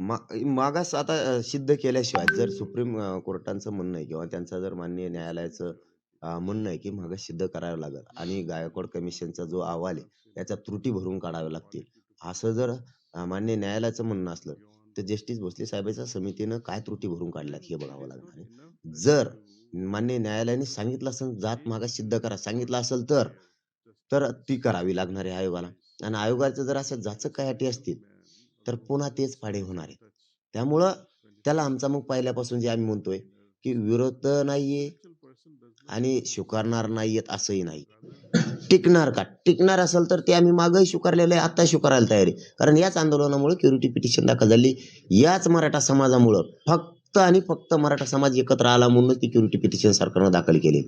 मा मागास आता सिद्ध केल्याशिवाय जर सुप्रीम अ, म्हणणं आहे किंवा त्यांचं जर माननीय न्यायालयाचं अ, म्हणणं आहे की मागास सिद्ध करावं लागेल आणि गायकवाड कमिशनचा जो अहवाल आहे त्याच्या त्रुटी भरून काढाव्या लागतील. असं जर अ, माननीय न्यायालयाचं म्हणणं असलं तर जस्टिस भोसले साहेबांच्या समितीनं काय त्रुटी भरून काढल्यात हे बघावं लागणार आहे. जर मान्य न्यायालयाने सांगितलं असेल जात मागास सिद्ध करा सांगितलं असेल तर तर ती करावी लागणार आहे आयोगाला. आणि आयोगाचं जर अशा जाचक काही अटी असतील तर पुन्हा तेच फाडे होणार आहेत. त्यामुळं त्याला आमचा मग पहिल्यापासून जे आम्ही म्हणतोय की विरोध तर नाहीये आणि स्वीकारणार नाहीयेत असंही नाही. टिकणार का? टिकणार असेल तर ते आम्ही मागही स्वीकारलेलं आहे आता स्वीकारायला तयार आहे. कारण याच आंदोलनामुळे क्युरिटी पिटिशन दाखल झाली. याच मराठा समाजामुळं फक्त आणि फक्त मराठा समाज एकत्र आला म्हणूनच ती क्युरिटी पिटिशन सरकारनं दाखल केली.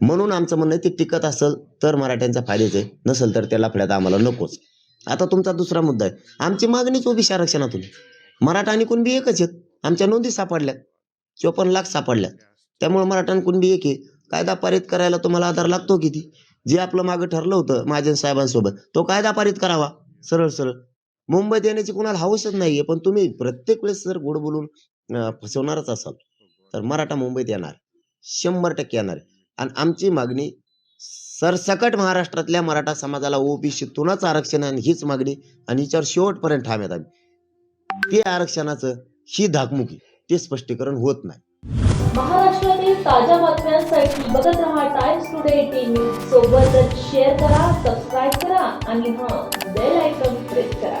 म्हणून आमचं म्हणणं आहे ते टिकत असेल तर मराठ्यांचा फायदाच आहे. नसेल तर त्या लफड्यात आम्हाला नकोच. आता तुमचा दुसरा मुद्दा आहे. आमची मागणीच ओबीसी आरक्षणातून मराठा आणि कुणबी एकच आहेत. आमच्या नोंदी सापडल्यात चोपन्न लाख सापडल्यात त्यामुळे मराठा आणि कुणबी एक आहे. कायदा पारित करायला तुम्हाला आधार लागतो किती? जे आपलं मागं ठरलं होतं महाजन साहेबांसोबत तो कायदा पारित करावा. सरळ सरळ. मुंबईत येण्याची कुणाला हौसच नाहीये पण तुम्ही प्रत्येक वेळेस जर गोड बोलून फसवणारच असाल. तर मराठा मुंबईत येणार. शंभर टक्के येणार. आणि आमची मागणी सरसकट महाराष्ट्रातल्या मराठा समाजाला ओबीसीतूनच आरक्षण आहे आणि हीच मागणी आणि हिच्यावर शेवटपर्यंत ठाम आम्ही. ते आरक्षणाचं ही धाकमुकी ते स्पष्टीकरण होत नाही. महाराष्ट्रातील ताज्या बातम्यांसाठी बघत रहा टाइम्स टुडे एटीन न्यूज सोबतच शेअर करा सबस्क्राईब करा आणि हा बेल आयकॉन प्रेस करा.